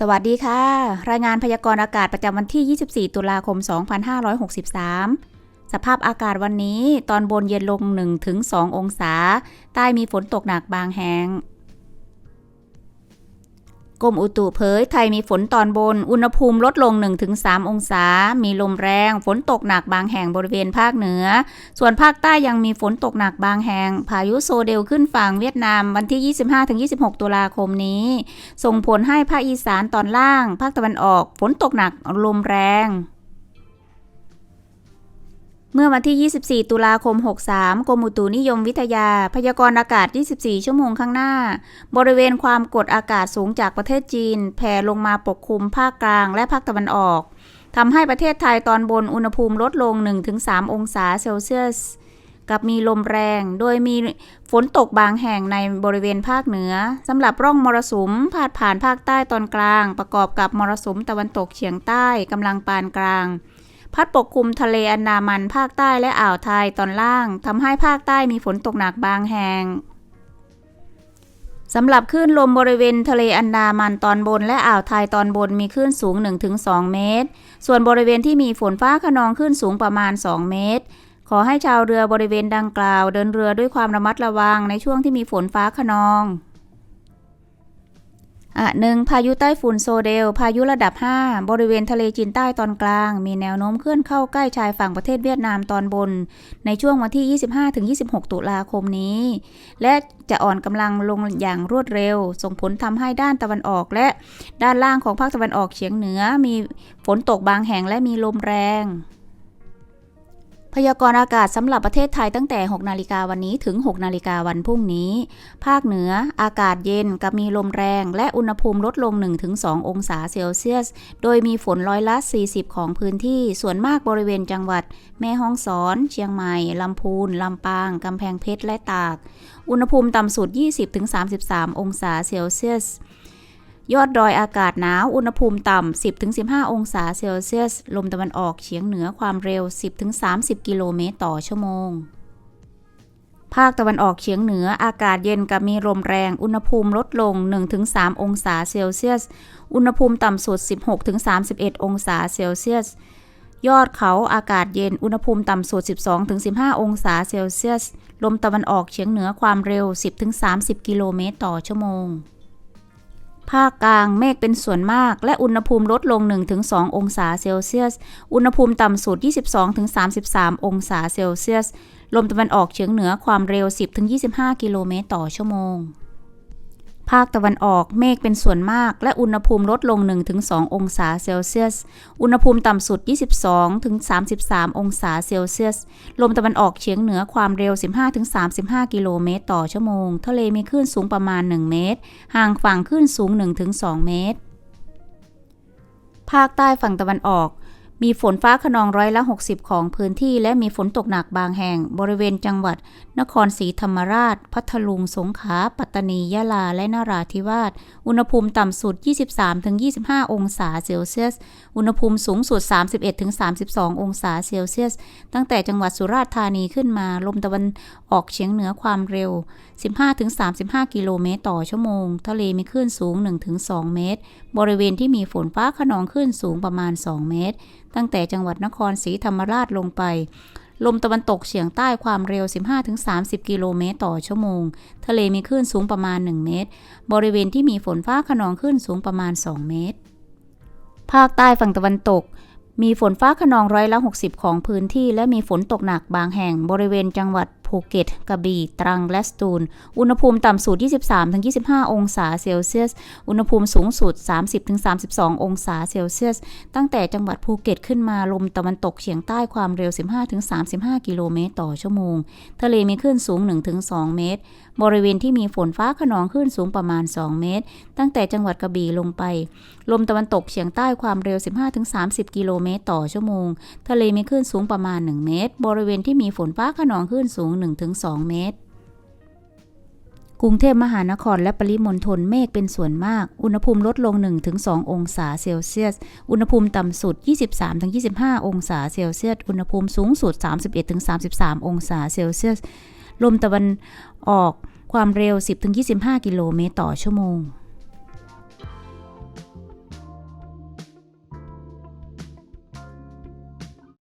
สวัสดีค่ะ รายงานพยากรณ์อากาศประจำวันที่ 24 ตุลาคม 2563 สภาพอากาศวันนี้ ตอนบนเย็นลง 1-2 องศา ใต้มีฝนตกหนักบางแห่ง กรมอุตุเผยไทยมีฝนตอนบน อุณหภูมิลดลง 1-3 องศา มีลมแรง ฝนตกหนักบางแห่งบริเวณภาคเหนือ ส่วนภาคใต้ยังมีฝนตกหนักบางแห่ง พายุโซเดลขึ้นฝั่งเวียดนามวันที่ 25-26 ตุลาคมนี้ ส่งผลให้ภาคอีสานตอนล่าง ภาคตะวันออก ฝนตกหนักลมแรง เมื่อวันที่ 24 ตุลาคม 63 กรมอุตุนิยมวิทยา พยากรณ์อากาศ 24 ชั่วโมงข้างหน้า บริเวณความกดอากาศสูงจากประเทศจีน แผ่ลงมาปกคลุมภาคกลางและภาคตะวันออกทำให้ประเทศไทยตอนบนอุณหภูมิลดลง 1-3 องศาเซลเซียส กับมีลมแรง โดยมีฝนตกบางแห่งในบริเวณภาคเหนือสำหรับร่องมรสุมพาดผ่านภาคใต้ตอนกลาง ประกอบกับมรสุมตะวันตกเฉียงใต้กำลังปานกลาง พัดปกคลุมทะเลอันดามันภาคใต้และอ่าวไทยตอนล่างทำให้ภาคใต้มีฝนตกหนักบางแห่งสำหรับคลื่นลมบริเวณทะเลอันดามันตอนบนและอ่าวไทยตอนบนมีคลื่นสูง 1-2 เมตร ส่วนบริเวณที่มีฝนฟ้าขนองคลื่นสูงประมาณ 2 เมตร ขอให้ชาวเรือบริเวณดังกล่าว เดินเรือด้วยความระมัดระวังในช่วงที่มีฝนฟ้าขนอง หนึ่งพายุใต้ฝุ่นโซเดล พายุระดับ 5 บริเวณทะเลจีนใต้ตอนกลาง มีแนวโน้มเคลื่อนเข้าใกล้ชายฝั่งประเทศเวียดนามตอนบน ในช่วงวันที่ 25-26 ตุลาคมนี้ และจะอ่อนกำลังลงอย่างรวดเร็ว ส่งผลทำให้ด้านตะวันออกและด้านล่างของภาคตะวันออกเฉียงเหนือ มีฝนตกบางแห่งและมีลมแรง พยากรณ์อากาศสำหรับประเทศไทยตั้งแต่ 6 นาฬิกาวันนี้ถึง 6 นาฬิกาวันพรุ่งนี้ ภาคเหนืออากาศเย็นกับมีลมแรง และอุณหภูมิลดลง 1-2 องศาเซลเซียส โดยมีฝนร้อยละ 40 ของพื้นที่ ส่วนมากบริเวณจังหวัด แม่ฮ่องสอน เชียงใหม่ ลำพูน ลำปาง กำแพงเพชร และตาก อุณหภูมิต่ำสุด 20-33 องศาเซลเซียส ยอดดอยอากาศหนาว อุณหภูมิต่ำ 10-15 องศาเซลเซียส ลมตะวันออกเฉียงเหนือความเร็ว 10-30 กิโลเมตรต่อชั่วโมง ภาคตะวันออกเฉียงเหนืออากาศเย็นกับมีลมแรง อุณหภูมิลดลง 1-3 องศาเซลเซียส อุณหภูมิต่ำสุด 16-31 องศาเซลเซียส ยอดเขาอากาศเย็น อุณหภูมิต่ำสุด 12-15 องศาเซลเซียส ลมตะวันออกเฉียงเหนือความเร็ว 10-30 กิโลเมตรต่อชั่วโมง ภาคกลางเมฆเป็นส่วนมาก และอุณหภูมิลดลง 1-2 องศาเซลเซียส อุณหภูมิต่ำสุด 22-33 องศาเซลเซียส ลมตะวันออกเฉียงเหนือความเร็ว 10-25 กิโลเมตรต่อชั่วโมง ภาคตะวันออกเมฆเป็นส่วนมาก และอุณหภูมิลดลง 1-2 องศาเซลเซียส อุณหภูมิต่ำสุด 22-33 องศาเซลเซียส ลมตะวันออกเฉียงเหนือความเร็ว 15-35 กิโลเมตรต่อชั่วโมง ทะเลมีคลื่นสูงประมาณ 1 เมตร ห่างฝั่งคลื่นสูง 1-2 เมตร ภาคใต้ฝั่งตะวันออก มีฝนฟ้าขนองร้อยละ 60 ของพื้นที่ และมีฝนตกหนักบางแห่ง บริเวณจังหวัด นครศรีธรรมราช พัทลุง สงขลา ปัตตานี ยะลา และนราธิวาส อุณหภูมิต่ำสุด 23-25 องศาเซลเซียส อุณหภูมิสูงสุด 31-32 องศาเซลเซียส ตั้งแต่จังหวัดสุราษฎร์ธานีขึ้นมา ลมตะวันออกเฉียงเหนือความเร็ว 15-35 กิโลเมตรต่อชั่วโมง ทะเลมีคลื่นสูง 1-2 เมตร บริเวณที่มีฝนฟ้าขนองคลื่นสูงประมาณ 2 เมตรตั้งแต่จังหวัดนครศรีธรรมราชลงไป ลมตะวันตกเฉียงใต้ความเร็ว 15-30 กิโลเมตรต่อชั่วโมง ทะเลมีคลื่นสูงประมาณ 1 เมตร บริเวณที่มีฝนฟ้าขนองคลื่นสูงประมาณ 2 เมตร ภาคใต้ฝั่งตะวันตกมีฝนฟ้าขนองร้อยละ 60 ของพื้นที่ และมีฝนตกหนักบางแห่งบริเวณจังหวัดภูเก็ต กระบี่ ตรัง และสตูล อุณหภูมิต่ำสุด 23-25 องศาเซลเซียส อุณหภูมิสูงสุด 30-32 องศาเซลเซียส ตั้งแต่จังหวัดภูเก็ตขึ้นมาลมตะวันตกเฉียงใต้ความเร็ว 15-35 กิโลเมตรต่อชั่วโมง ทะเลมีคลื่นสูง 1-2 เมตร บริเวณที่มีฝนฟ้าขนองคลื่นสูงประมาณ 2 เมตร ตั้งแต่จังหวัดกระบี่ลงไป ลมตะวันตกเฉียงใต้ความเร็ว 15-30 กิโลเมตรต่อชั่วโมง ทะเลมีคลื่นสูงประมาณ 1 เมตร บริเวณที่มีฝนฟ้าขนองคลื่นสูง1-2 เมตร กรุงเทพมหานครและปริมณฑลเมฆเป็นส่วนมาก อุณหภูมิลดลง 1-2 องศาเซลเซียส อุณหภูมิต่ำสุด 23-25 องศาเซลเซียส อุณหภูมิสูงสุด 31-33 องศาเซลเซียส ลมตะวันออกความเร็ว 10-25 กิโลเมตรต่อชั่วโมง